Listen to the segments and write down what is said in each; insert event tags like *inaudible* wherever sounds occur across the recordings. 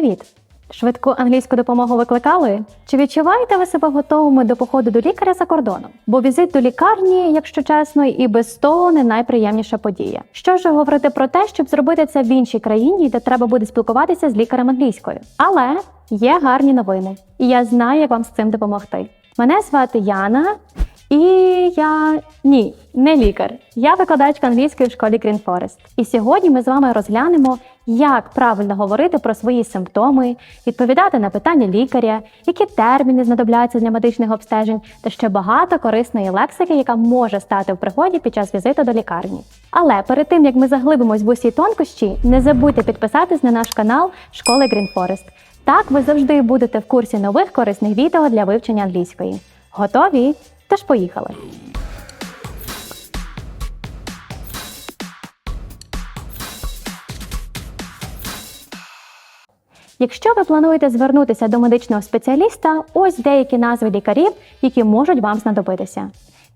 Привіт! Швидку англійську допомогу викликали? Чи відчуваєте ви себе готовими до походу до лікаря за кордоном? Бо візит до лікарні, якщо чесно, і без того не найприємніша подія. Що ж говорити про те, щоб зробити це в іншій країні, де треба буде спілкуватися з лікарем англійською? Але є гарні новини, і я знаю, як вам з цим допомогти. Мене звати Яна, і я ні, не лікар. Я викладачка англійської в школі Green Forest. І сьогодні ми з вами розглянемо, як правильно говорити про свої симптоми, відповідати на питання лікаря, які терміни знадобляться для медичних обстежень, та ще багато корисної лексики, яка може стати в пригоді під час візиту до лікарні. Але перед тим як ми заглибимось в усі тонкощі, не забудьте підписатись на наш канал Школи Green Forest. Так ви завжди будете в курсі нових корисних відео для вивчення англійської. Готові? Тож поїхали! Якщо ви плануєте звернутися до медичного спеціаліста, ось деякі назви лікарів, які можуть вам знадобитися: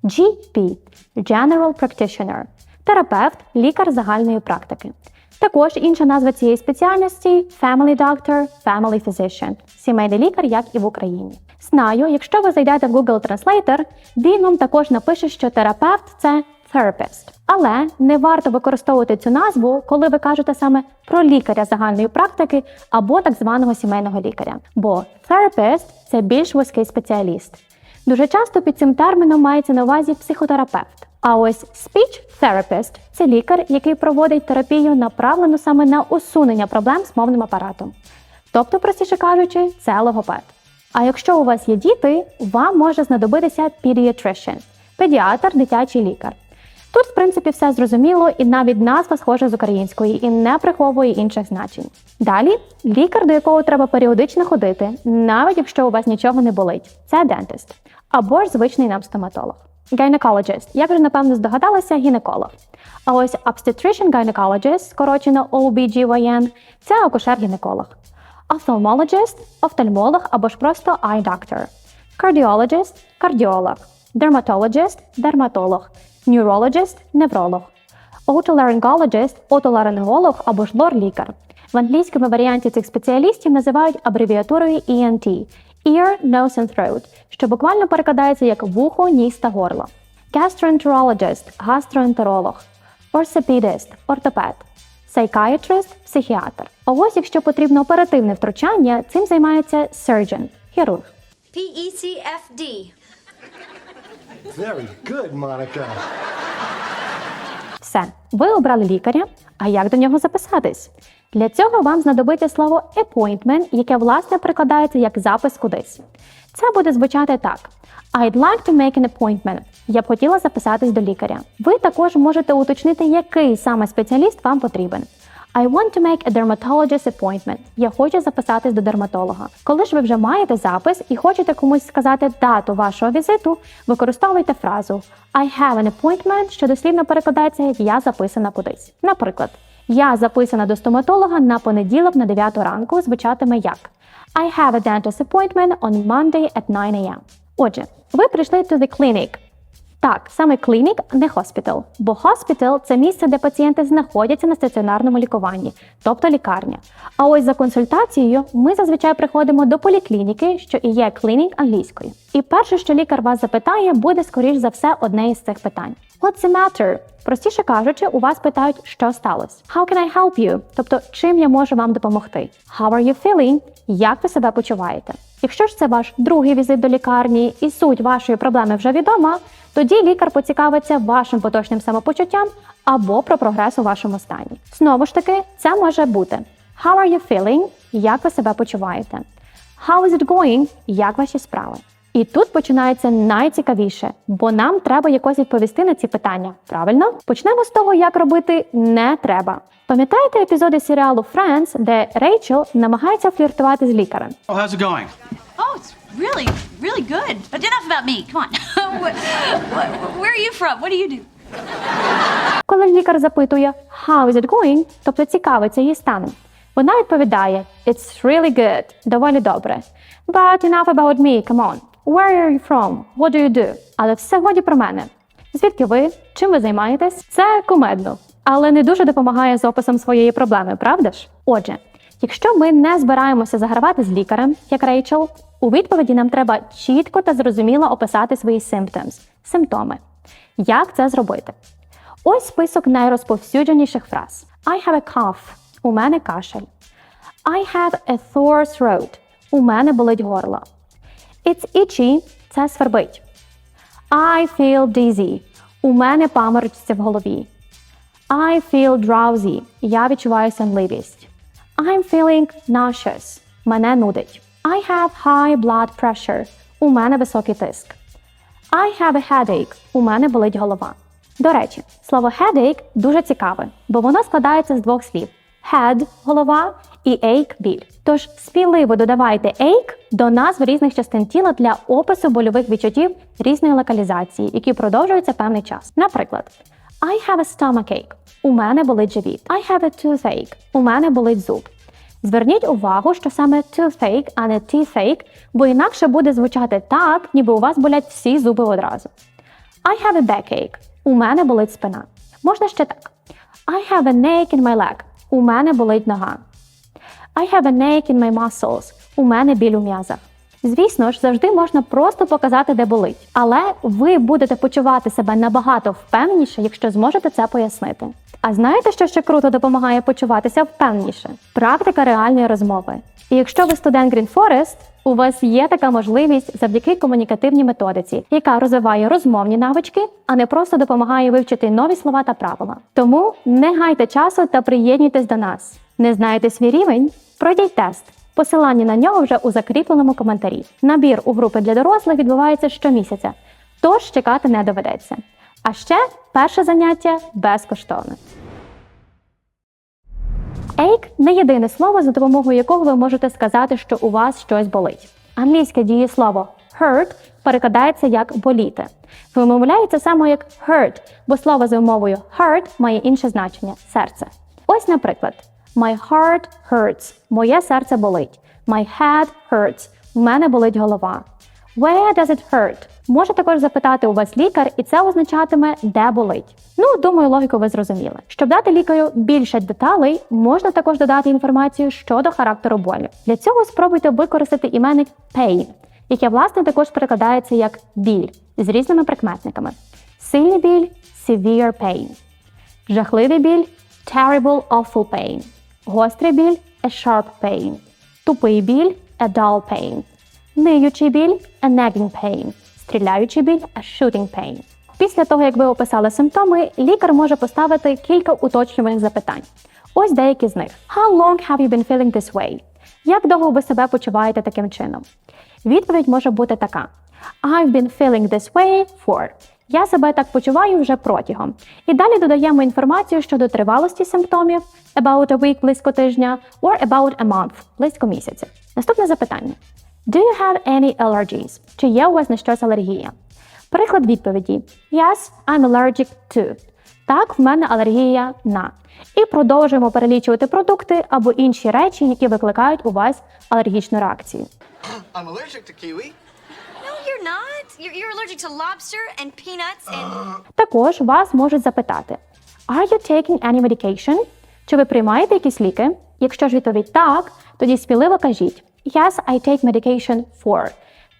GP – General Practitioner, терапевт, лікар загальної практики. Також інша назва цієї спеціальності Family Doctor, Family Physician – сімейний лікар, як і в Україні. Знаю, якщо ви зайдете в Google Translator, він вам також напише, що терапевт це therapist. Але не варто використовувати цю назву, коли ви кажете саме про лікаря загальної практики або так званого сімейного лікаря. Бо therapist – це більш вузький спеціаліст. Дуже часто під цим терміном мається на увазі психотерапевт. А ось speech therapist – це лікар, який проводить терапію, направлену саме на усунення проблем з мовним апаратом. Тобто, простіше кажучи, це логопед. А якщо у вас є діти, вам може знадобитися pediatrician – педіатр, дитячий лікар. Тут, в принципі, все зрозуміло, і навіть назва схожа з української і не приховує інших значень. Далі лікар, до якого треба періодично ходити, навіть якщо у вас нічого не болить, це дентист або ж звичний нам стоматолог. Gynecologist, як вже напевно здогадалися, гінеколог. А ось obstetrician gynecologist, скорочено OBGYN, це акушер-гінеколог. Ophthalmologist – офтальмолог або ж просто eye doctor. Cardiologist – кардіолог. Dermatologist – дерматолог. Neurologist – невролог. Otolaryngologist – отоларинголог або ж лор-лікар. В англійському варіанті цих спеціалістів називають абревіатурою ENT – Ear, Nose and Throat, що буквально перекладається як вухо, ніс та горло. Gastroenterologist – гастроентеролог. Orthopedist – ортопед. Psychiatrist – психіатр. А ось якщо потрібно оперативне втручання, цим займається surgeon – хірург. P E C F D. Very good, Monica. Все, ви обрали лікаря. А як до нього записатись? Для цього вам знадобиться слово appointment, яке власне прикладається як запис кудись. Це буде звучати так: I'd like to make an appointment. Я б хотіла записатись до лікаря. Ви також можете уточнити, який саме спеціаліст вам потрібен. I want to make a dermatologist appointment. Я хочу записатись до дерматолога. Коли ж ви вже маєте запис і хочете комусь сказати дату вашого візиту, використовуйте фразу I have an appointment, що дослівно перекладається як я записана кудись. Наприклад, я записана до стоматолога на понеділок на 9 ранку звучатиме як I have a dentist appointment on Monday at 9 a.m. Отже, ви прийшли to the clinic. Так, саме клінік, не хоспітал. Бо хоспітал це місце, де пацієнти знаходяться на стаціонарному лікуванні, тобто лікарня. А ось за консультацією ми зазвичай приходимо до поліклініки, що і є клінік англійською. І перше, що лікар вас запитає, буде скоріш за все одне із цих питань. What's the matter? Простіше кажучи, у вас питають, що сталося. How can I help you? Тобто, чим я можу вам допомогти? How are you feeling? Як ви себе почуваєте? Якщо ж це ваш другий візит до лікарні і суть вашої проблеми вже відома, тоді лікар поцікавиться вашим поточним самопочуттям або про прогрес у вашому стані. Знову ж таки, це може бути How are you feeling? Як ви себе почуваєте? How is it going? Як ваші справи? І тут починається найцікавіше, бо нам треба якось відповісти на ці питання. Правильно? Почнемо з того, як робити не треба. Пам'ятаєте епізоди серіалу Friends, де Рейчел намагається фліртувати з лікарем? Oh, how's it going? Oh, it's really, really good. But enough about me. Come on. *laughs* Wh- wh- Where are you from? What do you do? Коли ж лікар запитує How is it going? тобто цікавиться її станом. Вона відповідає It's really good, доволі добре. But enough about me, come on. Where are you from? What do you do? Але все годі про мене. Звідки ви? Чим ви займаєтесь? Це кумедно, але не дуже допомагає з описом своєї проблеми, правда ж? Отже, Якщо ми не збираємося загравати з лікарем, як Рейчел, у відповіді нам треба чітко та зрозуміло описати свої symptoms – симптоми. Як це зробити? Ось список найрозповсюдженіших фраз: I have a cough – у мене кашель. I have a sore throat – у мене болить горло. It's itchy – це свербить. I feel dizzy – у мене паморочиться в голові. I feel drowsy – я відчуваю сонливість. I'm feeling nauseous – мене нудить. I have high blood pressure – у мене високий тиск. I have a headache – у мене болить голова. До речі, слово headache дуже цікаве, бо воно складається з двох слів: head – голова і ache – біль. Тож сміливо додавайте ache до назв різних частин тіла для опису больових відчуттів різної локалізації, які продовжуються певний час. Наприклад, I have a stomachache – у мене болить живіт. I have a toothache – у мене болить зуб. Зверніть увагу, що саме toothache, а не teethache, бо інакше буде звучати так, ніби у вас болять всі зуби одразу. I have a backache. У мене болить спина. Можна ще так. I have an ache in my leg. У мене болить нога. I have an ache in my muscles. У мене біль у м'язах. Звісно ж, завжди можна просто показати, де болить. Але ви будете почувати себе набагато впевненіше, якщо зможете це пояснити. А знаєте, що ще круто допомагає почуватися впевненіше? Практика реальної розмови. І якщо ви студент Green Forest, у вас є така можливість завдяки комунікативній методиці, яка розвиває розмовні навички, а не просто допомагає вивчити нові слова та правила. Тому не гайте часу та приєднуйтесь до нас. Не знаєте свій рівень? Пройдіть тест. Посилання на нього вже у закріпленому коментарі. Набір у групи для дорослих відбувається щомісяця, тож чекати не доведеться. А ще перше заняття безкоштовне. Ache – не єдине слово, за допомогою якого ви можете сказати, що у вас щось болить. Англійське дієслово hurt перекладається як боліти. Вимовляється саме як hurt, бо слово за умовою heart має інше значення серце. Ось, наприклад, My heart hurts. Моє серце болить. My head hurts. В мене болить голова. Where does it hurt? Може також запитати у вас лікар, і це означатиме, де болить. Ну, думаю, логіку ви зрозуміли. Щоб дати лікарю більше деталей, можна також додати інформацію щодо характеру болю. Для цього спробуйте використати іменник pain, яке власне також перекладається як біль з різними прикметниками. Сильний біль severe pain. Жахливий біль terrible awful pain. Гострий біль a sharp pain. Тупий біль a dull pain. Ниючий біль a nagging pain. Стріляючий біль a shooting pain. Після того, як ви описали симптоми, лікар може поставити кілька уточнювальних запитань. Ось деякі з них. How long have you been feeling this way? Як довго ви себе почуваєте таким чином? Відповідь може бути така: I've been feeling this way for. Я себе так почуваю вже протягом. І далі додаємо інформацію щодо тривалості симптомів about a week близько тижня or about a month близько місяця. Наступне запитання: Do you have any allergies? Чи є у вас на щось алергія? Приклад відповіді: Yes, I'm allergic to. Так, в мене алергія на. І продовжуємо перелічувати продукти або інші речі, які викликають у вас алергічну реакцію. *gasps* I'm allergic to kiwi. Також вас можуть запитати: Are you taking any medication? Чи ви приймаєте якісь ліки? Якщо ж відповідь так, тоді сміливо кажіть Yes, I take medication for.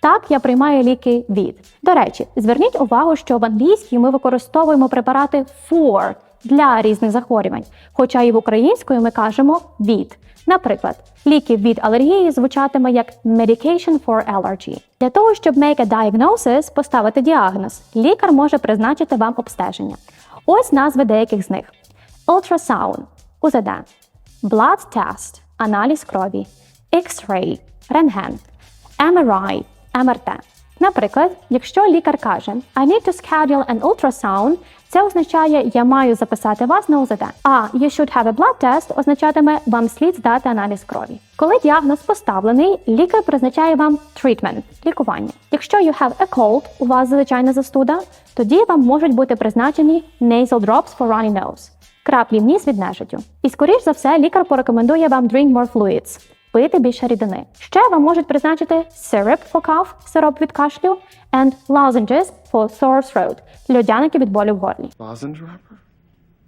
Так, я приймаю ліки від. До речі, зверніть увагу, що в англійській ми використовуємо препарати for для різних захворювань, хоча і в українською ми кажемо від. Наприклад, ліки від алергії звучатиме як medication for allergy. Для того, щоб make a diagnosis, поставити діагноз, лікар може призначити вам обстеження. Ось назви деяких з них: Ultrasound – УЗД, Blood Test – аналіз крові, X-ray – рентген, MRI – МРТ. Наприклад, якщо лікар каже I need to schedule an ultrasound, це означає я маю записати вас на УЗД. А you should have a blood test означатиме вам слід здати аналіз крові. Коли діагноз поставлений, лікар призначає вам treatment – лікування. Якщо you have a cold, у вас звичайна застуда, тоді вам можуть бути призначені nasal drops for runny nose – краплі в ніс від нежиттю. І скоріш за все, лікар порекомендує вам drink more fluids – пити більше рідини. Ще вам можуть призначити syrup for cough – сироп від кашлю, and lozenges for sore throat – льодяники від болю в горлі.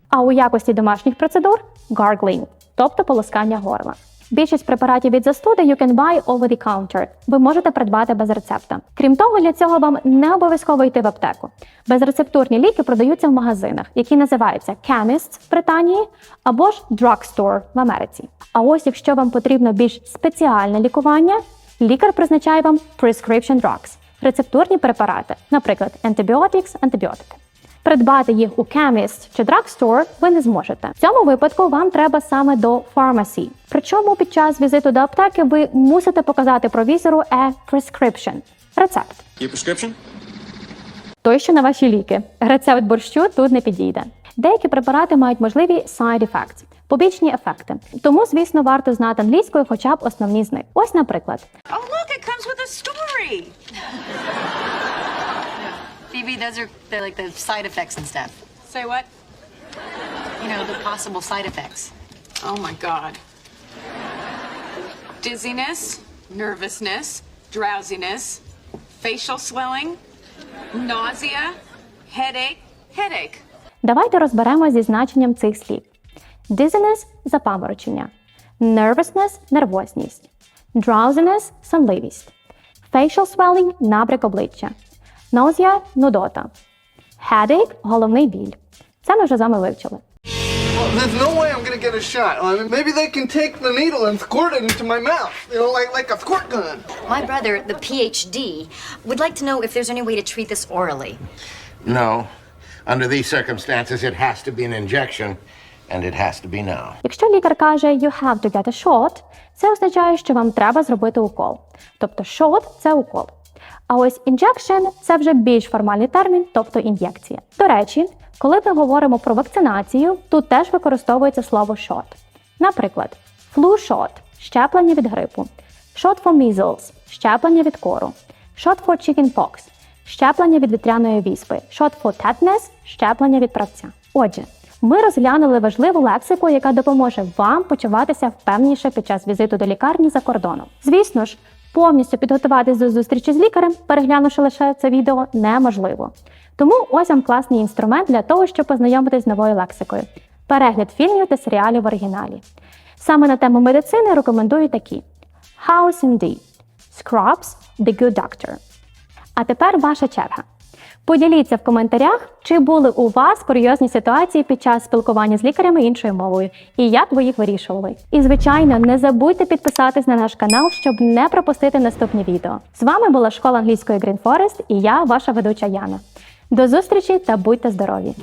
А у якості домашніх процедур gargling, тобто полоскання горла. Більшість препаратів від застуди you can buy over the counter. Ви можете придбати без рецепта. Крім того, для цього вам не обов'язково йти в аптеку. Безрецептурні ліки продаються в магазинах, які називаються Chemists в Британії або ж Drugstore в Америці. А ось якщо вам потрібно більш спеціальне лікування, лікар призначає вам prescription drugs – рецептурні препарати, наприклад, antibiotics, антибіотики. Придбати їх у chemist чи drugstore ви не зможете. В цьому випадку вам треба саме до pharmacy. Причому під час візиту до аптеки ви мусите показати провізору a prescription – рецепт. Your prescription? Той, що на ваші ліки. Рецепт борщу тут не підійде. Деякі препарати мають можливі side effects – побічні ефекти. Тому, звісно, варто знати англійською хоча б основні з них. Ось, наприклад, Oh, look, it comes with a story. Phoebe, those are they're like the side effects and stuff. Say what? You know, the possible side effects. Oh my God. Dizziness, nervousness, drowsiness, facial swelling, nausea, headache, headache. Давайте розберемо зі значенням цих слів: dizziness – запаморочення, nervousness – нервозність, drowsiness – сонливість, facial swelling – набряк обличчя, Nausea – нудота, headache – головний біль. Це ми вже з вами вивчили. There's no way I'm gonna get a shot. I mean, maybe they can take the needle and squirt it into my mouth. You know, like like a squirt gun. My brother, the PhD, would like to know if there's any way to treat this orally. No. Under these circumstances, it has to be an injection, and it has to be now. Якщо лікар каже «you have to get a shot», це означає, що вам треба зробити укол. Тобто shot – це укол. А ось injection – це вже більш формальний термін, тобто ін'єкція. До речі, коли ми говоримо про вакцинацію, тут теж використовується слово shot. Наприклад, flu shot – щеплення від грипу, shot for measles – щеплення від кору, shot for chickenpox – щеплення від вітряної віспи, shot for tetanus – щеплення від правця. Отже, ми розглянули важливу лексику, яка допоможе вам почуватися впевніше під час візиту до лікарні за кордоном. Звісно ж, повністю підготуватись до зустрічі з лікарем, переглянувши лише це відео, неможливо. Тому ось вам класний інструмент для того, щоб познайомитись з новою лексикою. Перегляд фільмів та серіалів в оригіналі. Саме на тему медицини рекомендую такі: House and D, Scrubs, The Good Doctor. А тепер ваша черга. Поділіться в коментарях, чи були у вас курйозні ситуації під час спілкування з лікарями іншою мовою, і як ви їх вирішували. І звичайно, не забудьте підписатись на наш канал, щоб не пропустити наступні відео. З вами була школа англійської Green Forest і я, ваша ведуча Яна. До зустрічі та будьте здорові!